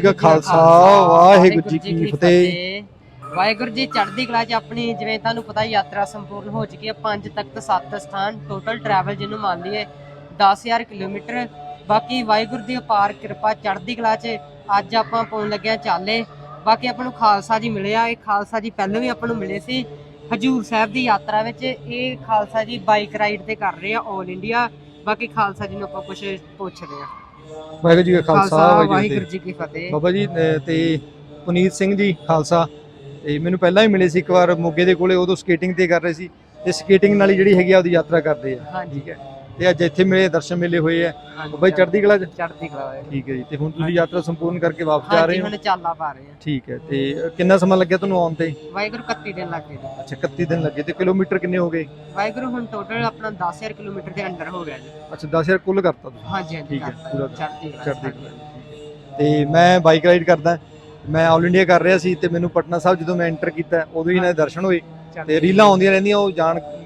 ਜੀ ਕਾ ਖਾਲਸਾ ਵਾਹਿਗੁਰੂ ਜੀ ਕੀ ਫਤਿਹ। ਵਾਹਿਗੁਰੂ ਜੀ ਚੜ੍ਹਦੀ ਕਲਾ ਚ ਆਪਣੀ ਜਿਵੇਂ ਤੁਹਾਨੂੰ ਪਤਾ ਯਾਤਰਾ ਸੰਪੂਰਨ ਹੋ ਚੁੱਕੀ ਹੈ। ਪੰਜ ਤੱਕ ਸੱਤ ਸਥਾਨ ਟੋਟਲ ਟਰੈਵਲ ਜਿਹਨੂੰ ਮੰਨ ਲਈਏ 10000 ਕਿਲੋਮੀਟਰ। ਬਾਕੀ ਵਾਹਿਗੁਰੂ ਦੀ ਅਪਾਰ ਕਿਰਪਾ ਚੜ੍ਹਦੀ ਕਲਾ ਚ ਅੱਜ ਆਪਾਂ ਪਾਉਣ ਲੱਗਿਆ ਚਾਲੇ। ਬਾਕੀ ਆਪਾਂ ਨੂੰ ਖਾਲਸਾ ਜੀ ਮਿਲਿਆ। ਇਹ ਖਾਲਸਾ ਜੀ ਪਹਿਲਾਂ ਵੀ ਆਪਾਂ ਨੂੰ ਮਿਲੇ ਸੀ। ਹਜੂਰ ਸਾਹਿਬ ਦੀ ਯਾਤਰਾ ਵਿੱਚ ਇਹ ਖਾਲਸਾ ਜੀ ਬਾਈਕ ਰਾਈਡ ਤੇ ਕਰ ਰਹੇ ਆ 올 ਇੰਡੀਆ ਬਾਕੀ ਖਾਲਸਾ ਜੀ ਨੂੰ ਆਪਾਂ ਕੁਝ ਪੁੱਛਦੇ ਆ ਵਾਹਿਗੁਰੂ ਜੀ ਕਾ ਖਾਲਸਾ ਵਾਹਿਗੁਰੂ ਜੀ ਕੀ ਫਤਿਹ। ਬਾਬਾ ਜੀ ਤੇ ਪੁਨੀਤ ਸਿੰਘ ਜੀ ਖਾਲਸਾ। ਤੇ ਮੈਨੂੰ ਪਹਿਲਾਂ ਹੀ ਮਿਲੇ ਸੀ ਇੱਕ ਵਾਰ ਮੋਗੇ ਦੇ ਕੋਲੇ ਉਦੋਂ ਸਕੇਟਿੰਗ ਤੇ ਕਰ ਰਹੇ ਸੀ। ਤੇ ਸਕੇਟਿੰਗ ਨਾਲ ਹੀ ਜਿਹੜੀ ਹੈਗੀ ਆ ਉਹਦੀ ਯਾਤਰਾ ਕਰਦੇ ਆ। ਹਾਂਜੀ। ਠੀਕ ਹੈ। ਤੇ ਅੱਜ ਇੱਥੇ ਮਿਲੇ ਦਰਸ਼ਨ ਮੇਲੇ ਹੋਏ ਆ। ਜੀ ਚੜ੍ਹਦੀ ਕਲਾ ਚ? ਚੜ੍ਹਦੀ ਕਲਾ ਹੈ। ਠੀਕ ਹੈ ਜੀ ਤੇ ਹੁਣ ਤੁਸੀਂ ਯਾਤਰਾ ਸੰਪੂਰਨ ਕਰਕੇ ਵਾਪਸ ਜਾ ਰਹੇ ਹਾਂਜੀ ਹੋ? ਹੁਣ ਚਾਲਾ ਪਾ ਰਹੇ ਆ। ਠੀਕ ਹੈ ਤੇ ਕਿੰਨਾ ਸਮਾਂ ਲੱਗਿਆ ਤੁਹਾਨੂੰ ਆਉਣ ਤੇ? ਵਾਹਿਗੁਰੂ 31 ਦਿਨ ਲੱਗੇ ਅੱਛਾ 31 ਦਿਨ ਲੱਗੇ ਤੇ ਕਿਲੋਮੀਟਰ ਕਿੰਨੇ ਹੋ ਗਏ? ਵਾਹਿਗੁਰੂ ਹੁਣ ਟੋਟਲ ਆਪਣਾ 10000 ਕਿਲੋਮੀਟਰ ਦੇ ਅੰਦਰ ਹੋ ਗਿਆ ਜੀ। ਅੱਛਾ 10000 ਕੁੱਲ ਕਰਤਾ ਤੁਸੀਂ? ਹਾਂਜੀ ਹਾਂਜੀ ਠੀਕ ਹੈ, ਪੂਰਾ ਚੜ੍ਹਦੀ ਕਲਾ ਤੇ ਮੈਂ ਬਾਈਕ ਰਾਈਡ ਕਰਦਾ ਮੈਂ ਆਲ ਇੰਡੀਆ ਕਰ ਰਿਹਾ ਸੀ ਤੇ ਮੈਨੂੰ ਪਟਨਾ ਸਾਹਿਬ ਜਦੋਂ ਮੈਂ ਐਂਟਰ ਕੀਤਾ ਉਦੋਂ ਹੀ ਇਹਨਾਂ ਦੇ ਦਰਸ਼ਨ ਹੋਏ ਤੇ ਰੀਲਾਂ ਆਉਂਦੀਆਂ ਰਹਿੰਦੀਆਂ ਉਹ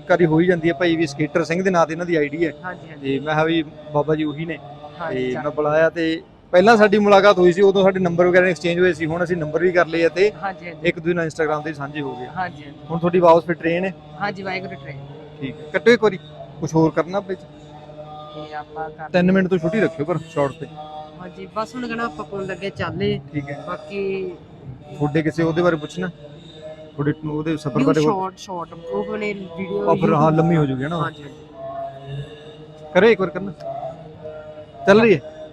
ਜਾਣਕਾਰੀ ਹੋਈ ਜਾਂਦੀ ਹੈ ਭਾਈ ਵੀ ਸਕੇਟਰ ਸਿੰਘ ਦੇ ਨਾਂ ਤੇ ਇਹਨਾਂ ਦੀ ਆਈਡੀ ਹੈ। ਹਾਂਜੀ ਹਾਂਜੀ। ਤੇ ਮੈਂ ਕਿਹਾ ਵੀ ਬਾਬਾ ਜੀ ਉਹੀ ਨੇ। ਹਾਂਜੀ ਤੇ ਮੈਂ ਬੁਲਾਇਆ ਤੇ ਪਹਿਲਾਂ ਸਾਡੀ ਮੁਲਾਕਾਤ ਹੋਈ ਸੀ ਉਦੋਂ ਸਾਡੇ ਨੰਬਰ ਵਗੈਰਾ ਐਕਸਚੇਂਜ ਹੋਏ ਸੀ ਹੁਣ ਅਸੀਂ ਨੰਬਰ ਵੀ ਕਰ ਲਏ ਆ ਤੇ ਹਾਂਜੀ ਹਾਂਜੀ। ਇੱਕ ਦੂਜੇ ਨਾਲ ਇੰਸਟਾਗ੍ਰam ਤੇ ਸਾਂਝੇ ਹੋ ਗਏ ਹਾਂਜੀ ਹਾਂਜੀ। ਹੁਣ ਤੁਹਾਡੀ ਵਾਪਸ ਫਿਰ ਟ੍ਰੇਨ ਹੈ। ਹਾਂਜੀ ਵਾਹਿਗੁਰੂ ਟ੍ਰੇਨ ਠੀਕ ਹੈ। ਕੱਟੋ ਇੱਕ ਵਾਰੀ ਕੁਝ ਹੋਰ ਕਰਨਾ ਵਿੱਚ ਇਹ ਆਪਾਂ ਕਰ 3 ਮਿੰਟ ਤੋਂ ਛੁੱਟੀ ਰੱਖਿਓ ਪਰ ਸ਼ਾਰਟ ਤੇ। ਹਾਂਜੀ ਬਸ ਹੁਣ ਕਹਣਾ ਆਪਾਂ ਕੋਲ ਲੱਗੇ ਚਾਲੇ ਠੀਕ ਹੈ। ਬਾਕੀ ਤੁਹਾਡੇ ਕਿਸੇ ਉਹਦੇ ਬਾਰੇ ਪੁੱਛਣਾ? ਨੂੰ ਉਹਦੇ ਸਫ਼ਰ ਬਾਰੇ ਸ਼ਾਰਟ ਸ਼ਾਰਟ ਉਹ ਨੇ ਵੀਡੀਓ ਆਫਰ ਹਾਂ ਲੰਮੀ ਹੋ ਜੂਗੀ ਨਾ। ਹਾਂਜੀ। ਕਰੇ ਇੱਕ ਵਾਰ ਕਰਨਾ। ਚੱਲ ਰਹੀ ਹੈ।